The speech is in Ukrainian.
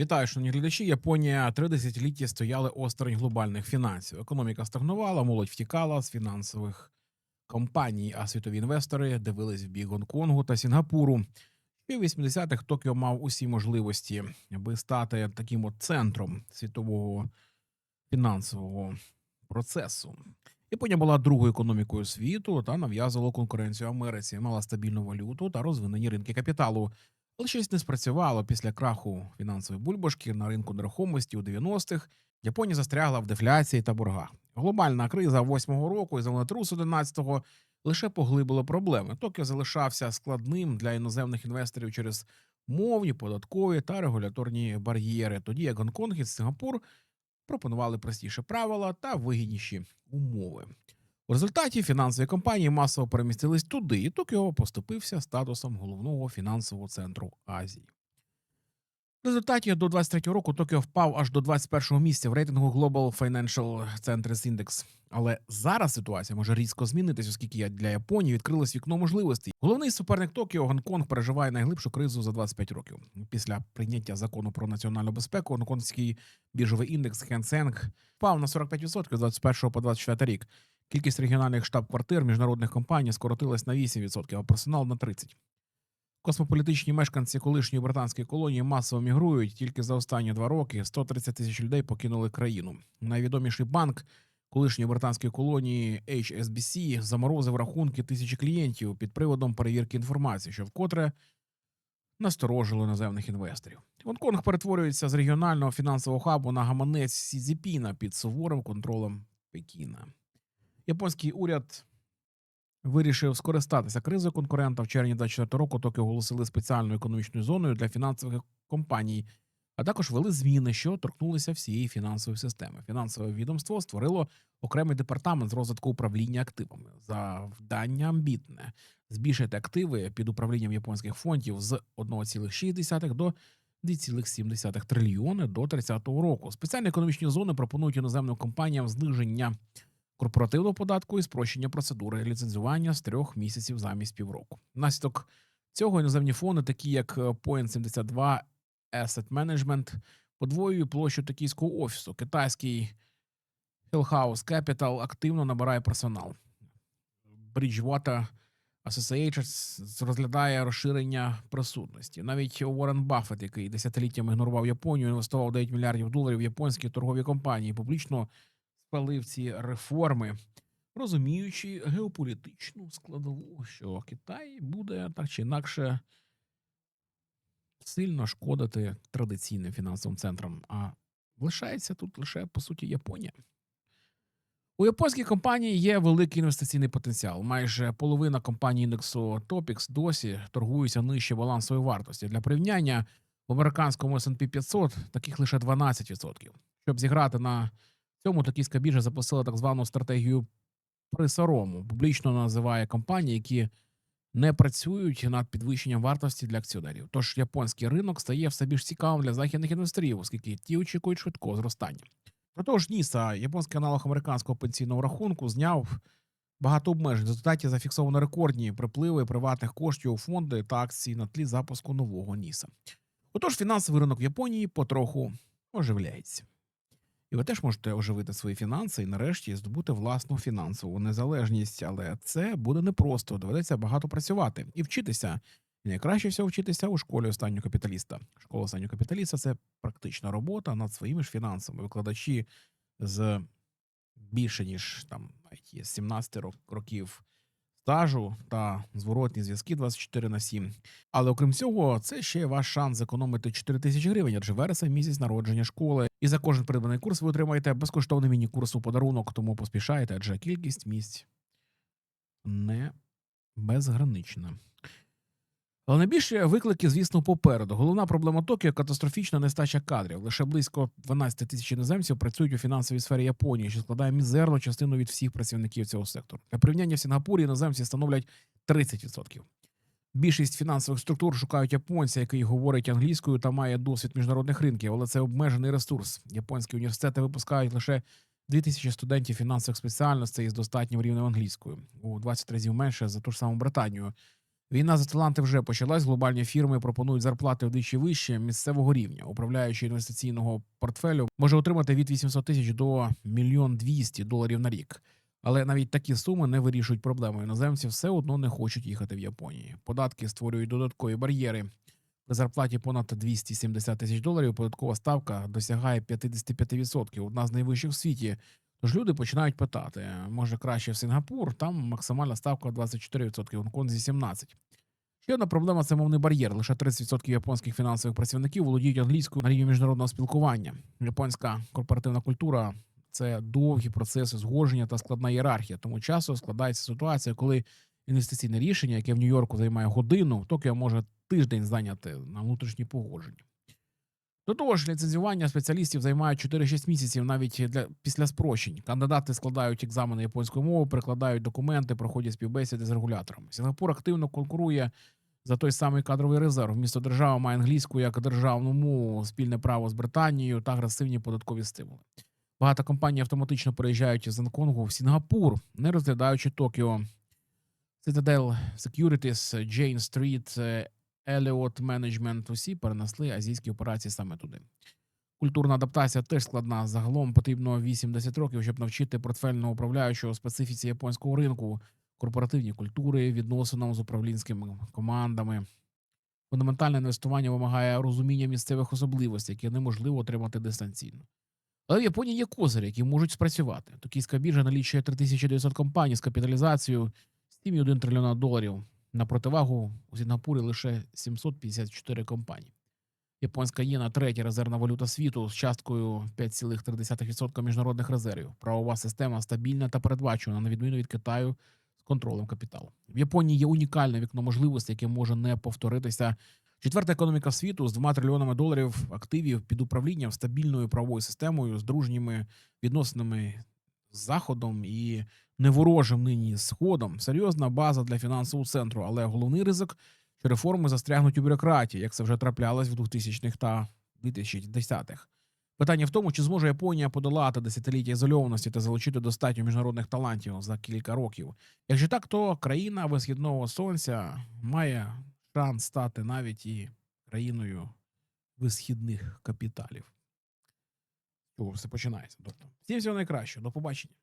Вітаю, шановні глядачі. Японія три десятиліття стояли осторонь глобальних фінансів. Економіка стагнувала, молодь втікала з фінансових компаній, а світові інвестори дивились в бік Гонконгу та Сінгапуру. Ще в 80-х Токіо мав усі можливості, аби стати таким от центром світового фінансового процесу. Японія була другою економікою світу та нав'язувала конкуренцію Америці, мала стабільну валюту та розвинені ринки капіталу. Але щось не спрацювало після краху фінансової бульбашки на ринку нерухомості у 90-х. Японія застрягла в дефляції та боргах. Глобальна криза 8-го року і землетрус 11-го лише поглибило проблеми. Токіо залишався складним для іноземних інвесторів через мовні, податкові та регуляторні бар'єри. Тоді як Гонконг і Сингапур пропонували простіші правила та вигідніші умови. У результаті фінансові компанії масово перемістились туди, і Токіо поступився статусом головного фінансового центру Азії. В результаті до 23 року Токіо впав аж до 21-го місця в рейтингу Global Financial Centers Index. Але зараз ситуація може різко змінитись, оскільки для Японії відкрилось вікно можливостей. Головний суперник Токіо Гонконг переживає найглибшу кризу за 25 років. Після прийняття закону про національну безпеку гонконгський біржовий індекс Seng впав на 45% з 21 по 24 рік. Кількість регіональних штаб-квартир міжнародних компаній скоротилась на 8%, а персонал на 30%. Космополітичні мешканці колишньої британської колонії масово мігрують. Тільки за останні два роки 130 тисяч людей покинули країну. Найвідоміший банк колишньої британської колонії HSBC заморозив рахунки тисячі клієнтів під приводом перевірки інформації, що вкотре насторожило іноземних інвесторів. Гонконг перетворюється з регіонального фінансового хабу на гаманець Сізіпіна під суворим контролем Пекіна. Японський уряд вирішив скористатися кризою конкурента. В червні 24 року Токіо оголосили спеціальною економічною зоною для фінансових компаній, а також ввели зміни, що торкнулися всієї фінансової системи. Фінансове відомство створило окремий департамент з розвитку управління активами. Завдання амбітне збільшити активи під управлінням японських фондів з 1,6 до 2,7 трильйони до 30-го року. Спеціальні економічні зони пропонують іноземним компаніям зниження корпоративного податку і спрощення процедури ліцензування з трьох місяців замість півроку. Наслідок цього іноземні фонди, такі як Point 72 Asset Management, подвоюють площу токійського офісу. Китайський Hillhouse Capital активно набирає персонал. Bridgewater Associates розглядає розширення присутності. Навіть Уоррен Баффет, який десятиліттями ігнорував Японію, інвестував 9 мільярдів доларів в японські торгові компанії, публічно спалив ці реформи, розуміючи геополітичну складову, що Китай буде так чи інакше сильно шкодити традиційним фінансовим центрам, а лишається тут лише по суті Японія. У японській компанії є великий інвестиційний потенціал. Майже половина компаній індексу Topix досі торгуються нижче балансової вартості. Для порівняння в американському S&P 500 таких лише 12%. Щоб зіграти на цьому токійська біржа запустила так звану стратегію присорому. Публічно називає компанії, які не працюють над підвищенням вартості для акціонерів. Тож японський ринок стає все більш цікавим для західних інвесторів, оскільки ті очікують швидкого зростання. До того ж, НІСА, японський аналог американського пенсійного рахунку, зняв багато обмежень. В результаті зафіксовано рекордні припливи приватних коштів у фонди та акції на тлі запуску нового НІСА. Отож, фінансовий ринок в Японії потроху оживляється. І ви теж можете оживити свої фінанси і нарешті здобути власну фінансову незалежність. Але це буде непросто. Доведеться багато працювати і вчитися. Найкраще всього вчитися у школі останнього капіталіста. Школа останнього капіталіста це практична робота над своїми ж фінансами. Викладачі з більше ніж там навіть 17 років стажу та зворотні зв'язки 24 на 7. Але окрім цього, це ще ваш шанс зекономити 4 тисячі гривень, адже вересень місяць народження школи. І за кожен придбаний курс ви отримаєте безкоштовний міні-курс у подарунок, тому поспішайте, адже кількість місць не безгранична. Але найбільші виклики, звісно, попереду. Головна проблема Токіо катастрофічна нестача кадрів. Лише близько 12 тисяч іноземців працюють у фінансовій сфері Японії, що складає мізерну частину від всіх працівників цього сектору. Для порівняння в Сінгапурі іноземці становлять 30%. Більшість фінансових структур шукають японця, який говорить англійською та має досвід міжнародних ринків, але це обмежений ресурс. Японські університети випускають лише 2000 студентів фінансових спеціальностей із достатнім рівнем англійською у 20 разів менше за ту ж саму Британію. Війна за таланти вже почалась. Глобальні фірми пропонують зарплати вдвічі вище місцевого рівня. Управляючи інвестиційного портфелю може отримати від 800 тисяч до мільйон 200 доларів на рік. Але навіть такі суми не вирішують проблему. Іноземці все одно не хочуть їхати в Японії. Податки створюють додаткові бар'єри. При зарплаті понад 270 тисяч доларів податкова ставка досягає 55%, одна з найвищих в світі. Тож люди починають питати: може краще в Сингапур, там максимальна ставка 24%, Гонконзі 17%. Ще одна проблема це мовний бар'єр. Лише 30% японських фінансових працівників володіють англійською на рівні міжнародного спілкування. Японська корпоративна культура це довгі процеси згодження та складна ієрархія. Тому часто складається ситуація, коли інвестиційне рішення, яке в Нью-Йорку займає годину, в Токіо може тиждень зайняти на внутрішні погодження. До того ж, ліцензування спеціалістів займає 4-6 місяців навіть для після спрощень. Кандидати складають екзамени японської мови, прикладають документи, проходять співбесіди з регуляторами. Сінгапур активно конкурує за той самий кадровий резерв. Місто держава має англійську як державну мову, спільне право з Британією та агресивні податкові стимули. Багато компаній автоматично переїжджають з Гонконгу в Сінгапур, не розглядаючи Токіо. Citadel Securities, Jane Street, е, Elliott Management – усі перенесли азійські операції саме туди. Культурна адаптація теж складна. Загалом потрібно 8-10 років, щоб навчити портфельного управляючого специфіці японського ринку, корпоративні культури, відносинам з управлінськими командами. Фундаментальне інвестування вимагає розуміння місцевих особливостей, які неможливо отримати дистанційно. Але в Японії є козирі, які можуть спрацювати. Токійська біржа налічує 3900 компаній з капіталізацією 7,1 трильйона доларів. На противагу у Сінгапурі лише 754 компанії. Японська єна третя резервна валюта світу з часткою 5,3% міжнародних резервів. Правова система стабільна та передбачувана, на відміну від Китаю з контролем капіталу. В Японії є унікальне вікно можливостей, яке може не повторитися. Четверта економіка світу з 2 трильйонами доларів активів під управлінням стабільною правовою системою, з дружніми відносинами з заходом і неворожим нині сходом. Серйозна база для фінансового центру, але головний ризик, що реформи застрягнуть у бюрократії, як це вже траплялось в 2000-х та 2010-х. Питання в тому, чи зможе Японія подолати десятиліття ізольованості та залучити достатньо міжнародних талантів за кілька років. Якщо так, то країна висхідного сонця має шанс стати навіть і країною висхідних капіталів. Все починається. Тобто, всім всього найкращого. До побачення.